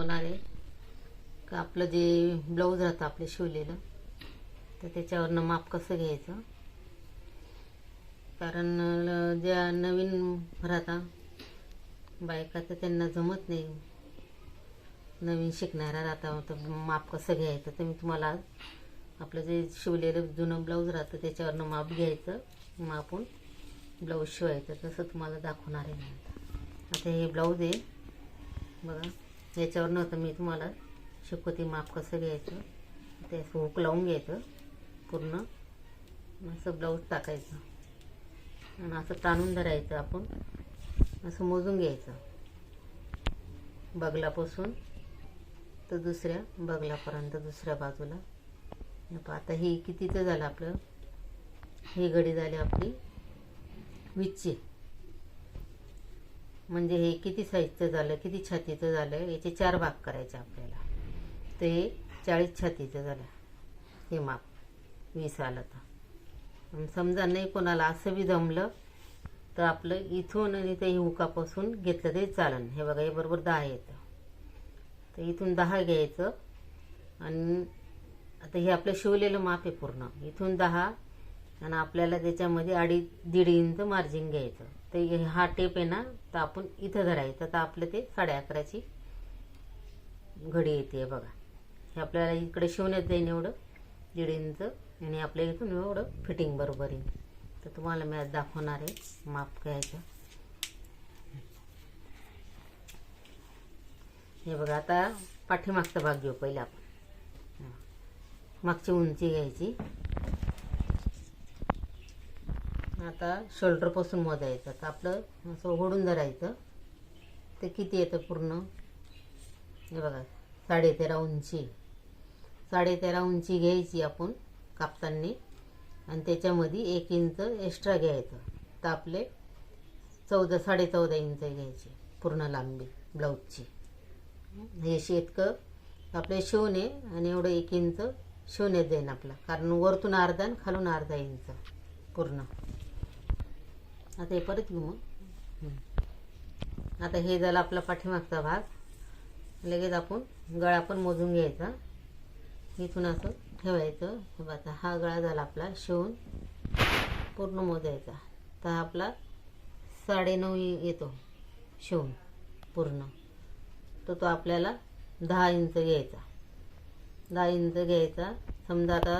दाखवणार आहे. का आपलं जे ब्लाऊज राहतं आपलं शिवलेलं तर त्याच्यावरनं माप कसं घ्यायचं? कारण ज्या नवीन राहता बायका तर त्यांना जमत नाही. नवीन शिकणारा राहता तर माप कसं घ्यायचं? तर मी तुम्हाला आपलं जे शिवलेलं जुनं ब्लाऊज राहतं त्याच्यावरनं माप घ्यायचं मापून ब्लाऊज शिवायचं. तसं तुम्हाला दाखवणार आहे आता. आता हे ब्लाऊज आहे बघा. याच्यावरनं नव्हतं मी तुम्हाला शिकवते माप कसं घ्यायचं ते असं हुक लावून घ्यायचं पूर्ण. असं ब्लाऊज टाकायचं. आणि असं ताणून धरायचं आपण. असं मोजून घ्यायचं. बगलापासून तर दुसऱ्या बगलापर्यंत दुसऱ्या बाजूला. आता हे कितीचं झालं आपलं? ही घडी झाली आपली वीसची. म्हणजे हे किती साईजचं झालं किती छातीचं झालं याचे चार भाग करायचे आपल्याला. तर हे चाळीस छातीचं झालं. हे माप. वीस आलं तर. समजा नाही कोणाला असं बी जमलं तर आपलं इथून आणि ते हुकापासून घेतलं तरी चालन. हे बघा हे बरोबर दहा येतं. तर इथून दहा घ्यायचं. आणि आता हे आपलं शिवलेलं माप आहे पूर्ण. इथून दहा आणि आपल्याला त्याच्यामध्ये अडीच दीड इंच मार्जिन घ्यायचं. तर हा टेप आहे ना तर आपण इथं धरायचं. तर आपलं ते साडे अकराची घडी येते बघा. हे आपल्याला इकडे शिवण्यात जाईन एवढं दीड इंच आणि आपल्या इथून एवढं फिटिंग बरोबर येईल. तर तुम्हाला मी आज दाखवणार आहे माप घ्यायचं हे बघा आता पाठीमागचा भाग घेऊ पहिला आपण. मागची उंची घ्यायची. आता शोल्डरपासून मोजायचं. तर आपलं असं ओढून धरायचं. ते किती येतं पूर्ण? हे बघा साडेतेरा उंची. साडेतेरा उंची घ्यायची आपण कापताना. आणि त्याच्यामध्ये एक इंच एक्स्ट्रा घ्यायचं. तर आपले चौदा साडेचौदा इंच घ्यायची पूर्ण लांबी ब्लाऊजची हे शेतकं आपले शिवणे आणि एवढं एक इंच शिवण्यात जाईन आपला. कारण वरतून अर्धा आणि खालून अर्धा इंच पूर्ण. आता हे परत घेऊ मग. आता हे झालं आपला पाठीमागचा भाग लगेच आपण गळा पण मोजून घ्यायचा. इथून असं ठेवायचं. हे बघा आता हा गळा झाला आपला शिवून पूर्ण मोजायचा. तर हा आपला साडेनऊ येतो शिवून पूर्ण. तर तो आपल्याला दहा इंच घ्यायचा. दहा इंच घ्यायचा. समजा आता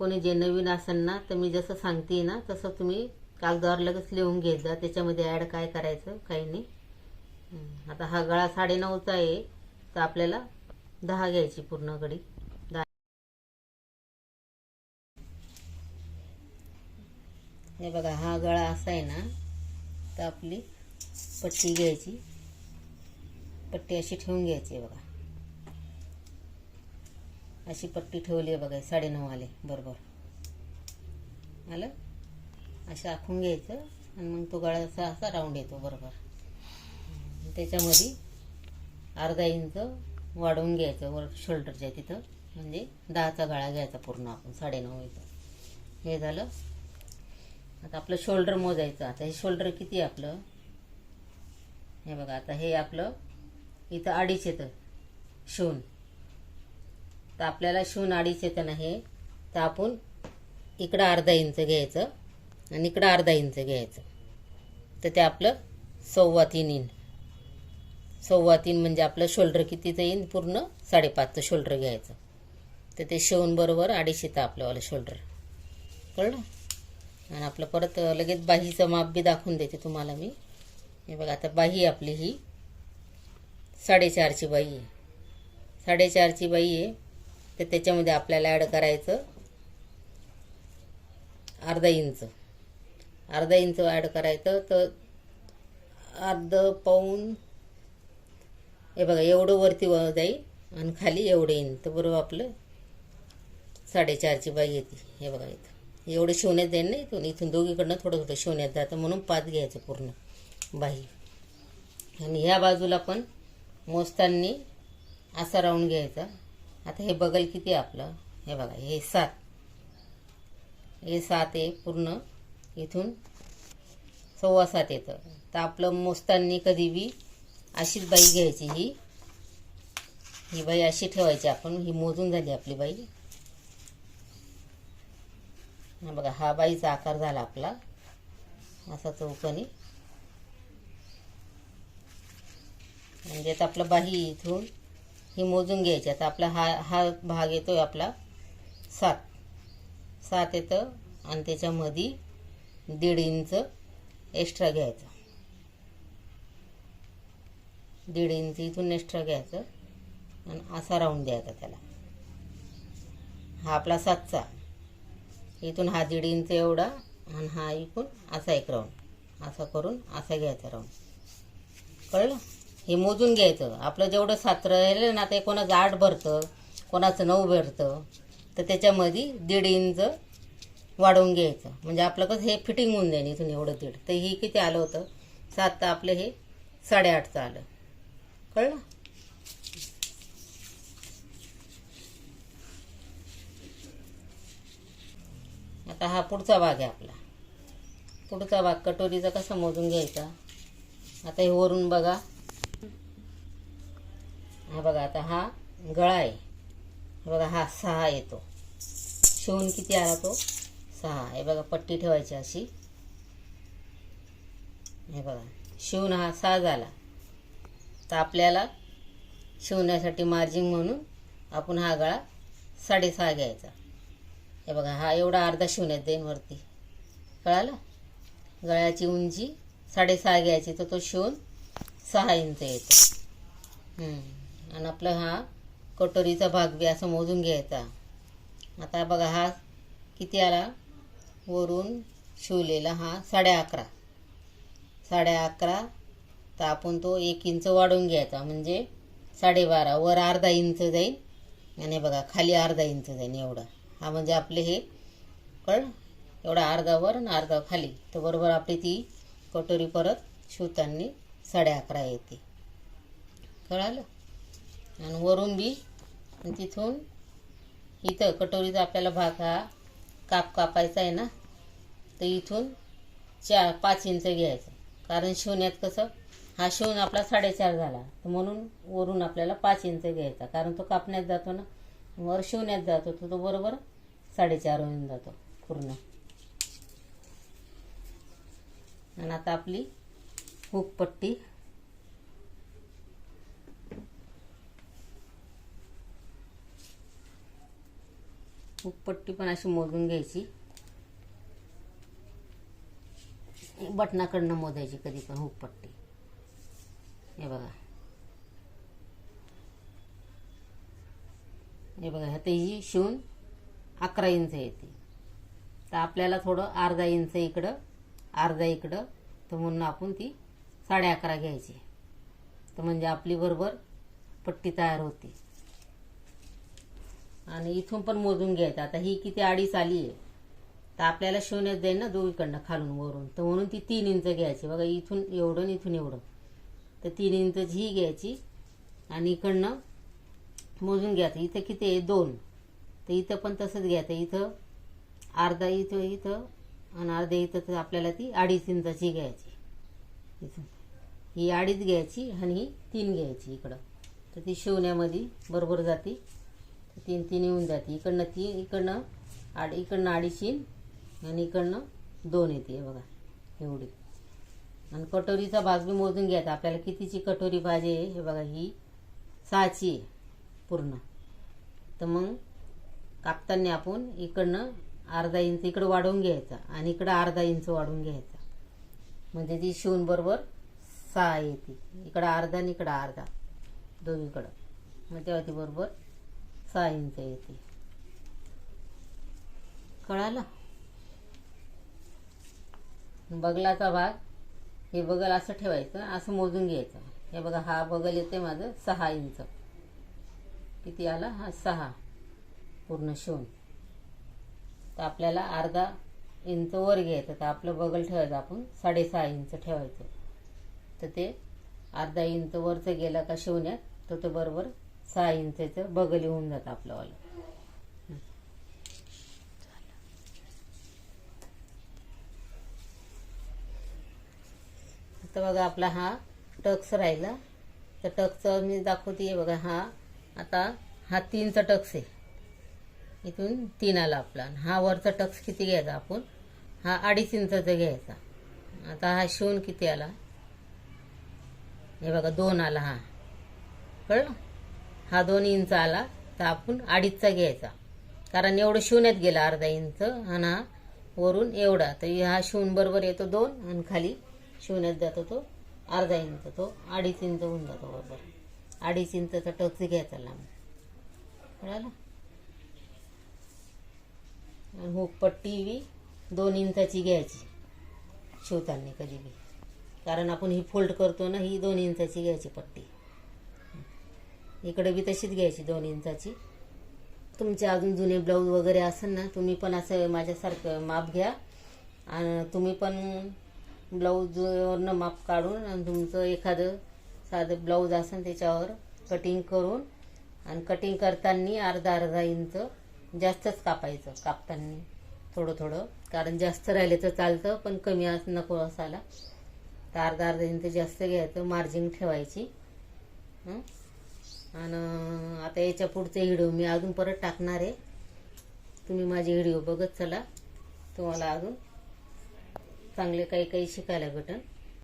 कोणी जे नवीन असेल ना तर मी जसं सांगते ना तसं तुम्ही कागदावर लगेच लिहून घेत जा त्याच्यामध्ये ॲड काय करायचं काही नाही. आता हा गळा साडेनऊचा आहे तर आपल्याला दहा घ्यायची पूर्ण गडी. दहा. हे बघा हा गळा असा आहे ना तर आपली पट्टी घ्यायची. पट्टी अशी ठेवून घ्यायची आहे बघा. अशी पट्टी ठेवली आहे बघा साडेनऊ आले बरोबर. आलं? असं आखून घ्यायचं आणि मग तो गळा असा असा राऊंड येतो बरोबर. त्याच्यामध्ये अर्धा इंच वाढवून घ्यायचं वर शोल्डरच्या तिथं. म्हणजे दहाचा गळा घ्यायचा पूर्ण आपण साडेनऊ इथं हे झालं. आता आपलं शोल्डर मोजायचं. आता हे शोल्डर किती आहे आपलं? हे बघा आता हे आपलं इथं अडीच येतं. शिवून तर आपल्याला शिवून अडीच येतं तर आपण इकडं अर्धा इंच घ्यायचं आणि इकडं अर्धा इंच घ्यायचं. तर ते आपलं सव्वा तीन इन सव्वा तीन म्हणजे आपलं शोल्डर कितीचं येईन? पूर्ण साडेपाचचं शोल्डर घ्यायचं. तर ते शिवून बरोबर अडीच येतं आपल्यावालं शोल्डर कळलं? आणि आपलं परत लगेच बाहीचं माप बी दाखवून देते तुम्हाला मी. हे बघा आता बाही आपली ही साडेचारची बाई आहे. साडेचारची बाई आहे. तर त्याच्यामध्ये आपल्याला ॲड करायचं अर्धा इंच. अर्धा इंच ॲड करायचं तर अर्ध पाऊन हे बघा एवढं वरती व जाईल आणि खाली एवढं येईन तर बरोबर आपलं साडेचारची बाई येते. हे बघा इथं. एवढं शिवण्यात जाईल ना इथून. इथून दोघीकडनं थोडं थोडं शिवण्यात जातं म्हणून पाच घ्यायचं पूर्ण बाही आणि ह्या बाजूला पण मोजतांनी असा राऊंड घ्यायचा. आता हे बगल किती आहे आपलं? हे बघा हे सात. हे सात आहे पूर्ण. इथून सव्वा सात येतं. तर आपलं मोजताना कधी बी अशीच बाई घ्यायची ही. ही बाई अशी ठेवायची आपण. ही मोजून झाली आपली बाई. बघा हा बाईचा आकार झाला आपला. असा चौकनी. म्हणजे आपलं आपला बाही इथून ही मोजून घ्यायची. आता आपला हा हा भाग येतोय आपला सात. सात येतं आणि त्याच्यामध्ये दीड इंच एक्स्ट्रा घ्यायचं. दीड इंच इथून एक्स्ट्रा घ्यायचं आणि असा राऊंड द्यायचा त्याला. हा आपला सातचा. इथून हा दीड इंच एवढा आणि हा इकून असा एक राऊंड असा करून असा घ्यायचा राऊंड कळलं? हे मोजून घ्यायचं. आपलं जेवढं सात्र राहिलं ना ते कोणाचं आठ भरतं कोणाचं नऊ भरतं तर त्याच्यामध्ये दीड इंच वाढवून घ्यायचं. म्हणजे आपलं कसं हे फिटिंग होऊन जाईल इथून एवढं दीड. तर ही किती आलं होतं? सात तर आपलं हे साडेआठचं आलं. कळलं? आता हा पुढचा भाग आहे आपला. पुढचा भाग कटोरीचा कसा मोजून घ्यायचा? आता हे वरून बघा. हा बघा आता हा गळा आहे. हे बघा हा सहा येतो. शिवून किती आला तो? सहा. हे बघा पट्टी ठेवायची अशी. हे बघा शिवून हा सहा झाला. तर आपल्याला शिवण्यासाठी मार्जिंग म्हणून आपण हा गळा साडेसहा घ्यायचा. हे बघा हा एवढा अर्धा शिवण्यात देईन वरती. कळालं? गळ्याची उंची साडेसहा घ्यायची तर तो शिवून सहा इंच येतो. हम्म. आणि आपला हा कटोरीचा भाग बी असं मोजून घ्यायचा. आता बघा हा किती आला? वरून शिवलेला हा साडे अकरा. साडे अकरा तर आपण तो एक इंच वाढवून घ्यायचा म्हणजे साडेबारा वर अर्धा इंच जाईल आणि बघा खाली अर्धा इंच जाईल एवढा. हा म्हणजे आपले हे कळ एवढा अर्धा वर आणि अर्धा खाली. तर बरोबर आपली ती कटोरी परत शिवताना साडे अकरा येते. कळालं? आणि वरून बी. तिथून इथं कटोरीचा आपल्याला भाग हा काप कापायचा आहे ना तर इथून चार पाच इंच घ्यायचं. कारण शिवण्यात कसं हा शिवून आपला साडेचार झाला. तर म्हणून वरून आपल्याला पाच इंच घ्यायचा. कारण तो कापण्यात जातो ना वर शिवण्यात जातो तर तो बरोबर साडेचार होऊन जातो पूर्ण. आणि आता आपली हुकपट्टी. हुकपट्टी पण अशी मोजून घ्यायची. बटनाकडनं मोजायची कधी पण हुकपट्टी हे बघा. हे बघा ह्यात ही शिवून अकरा इंच येते. तर आपल्याला थोडं अर्धा इंच इकडं अर्धा इकडं तर म्हणून आपण ती साडे अकरा घ्यायची. तर म्हणजे आपली बरोबर पट्टी तयार होते. आणि इथून पण मोजून घ्यायचं. आता ही किती अडीच आली आहे. तर आपल्याला शिवण्यात जाईल ना दोघीकडनं खालून वरून. तर म्हणून ती तीन इंच घ्यायची. बघा इथून एवढं आणि इथून एवढं. तर तीन इंच ही घ्यायची आणि इकडनं मोजून घ्यायचं. इथं किती आहे? दोन. तर इथं पण तसंच घ्यायचं. इथं अर्धा इथं इथं आणि अर्धा इथं तर आपल्याला ती अडीच इंचाची घ्यायची. इथून. ही अडीच घ्यायची आणि ही तीन घ्यायची इकडं. तर ती शिवण्यामध्ये बरोबर जाते. तीन तीन येऊन जाते. इकडनं तीन इकडनं आड इकडनं अडीच आणि इकडनं दोन येते. बघा एवढी. आणि कटोरीचा भाग बी मोजून घ्यायचा आपल्याला कितीची कटोरी पाहिजे? हे बघा ही सहाची आहे पूर्ण. तर मग कापताना आपण इकडनं अर्धा इंच इकडं वाढवून घ्यायचा आणि इकडं अर्धा इंच वाढवून घ्यायचा. म्हणजे ती शिवून बरोबर सहा येते. इकडं अर्धा आणि इकडं अर्धा. दोन्हीकडं. मग तेव्हा ती बरोबर सहा इंच येते कळालं? बगलाचा भाग हे बगल असं ठेवायचं असं मोजून घ्यायचं. हे बघा हा बगल येते माझं सहा इंच. किती आला? हा सहा. पूर्ण शिवून तर आपल्याला अर्धा इंच वर घ्यायचं. तर आपलं बगल ठेवायचं आपण साडेसहा इंच ठेवायचं. तर ते अर्धा इंच वरचं गेलं का शिवण्यात तर ते बरोबर सहा इंचाचं बगल येऊन जातं आपलंवालं आता बघा आपला हा टक्स राहिला. तर टक्सचं मी दाखवते बघा हा. आता हा तीनचा टक्स आहे. इथून तीन आला आपला. आणि हा वरचा टक्स किती घ्यायचा आपण? हा अडीच इंचाचा घ्यायचा. आता हा शिवून किती आला? हे बघा दोन आला हा. कळलं? हा दोन इंच आला तर आपण अडीचचा घ्यायचा. कारण एवढं शिवण्यात गेला अर्धा इंच आणि हा वरून एवढा. तर हा शिवून बरोबर येतो दोन आणि खाली शिवण्यात जातो तो अर्धा इंच. तो अडीच इंच होऊन जातो बरोबर. अडीच इंचचा टक्स घ्यायचा लांब. कळाला? आणि हुक हो पट्टी बी दोन इंचाची घ्यायची. शिवताना कधी बी. कारण आपण ही फोल्ड करतो ना ही दोन इंचाची घ्यायची पट्टी. इकडे बी तशीच घ्यायची दोन इंचाची. तुमचे अजून जुने ब्लाऊज वगैरे असेल ना तुम्ही पण असं माझ्यासारखं माप घ्या. आणि तुम्ही पण ब्लाऊजवरनं माप काढून आणि तुमचं एखादं साधं ब्लाऊज असेल त्याच्यावर कटिंग करून आणि कटिंग करताना अर्धा अर्धा इंच जास्तच कापायचं कापताना थोडं थोडं. कारण जास्त राहिले तर चालतं पण कमी अस नको असायला. तर अर्धा अर्धा इंच जास्त घ्यायचं मार्जिन ठेवायची. हं? आणि आता याच्या पुढचे व्हिडिओ मी अजून परत टाकणार आहे. तुम्ही माझे व्हिडिओ बघत चला. तुम्हाला अजून चांगले काही काही शिकायला भेटन.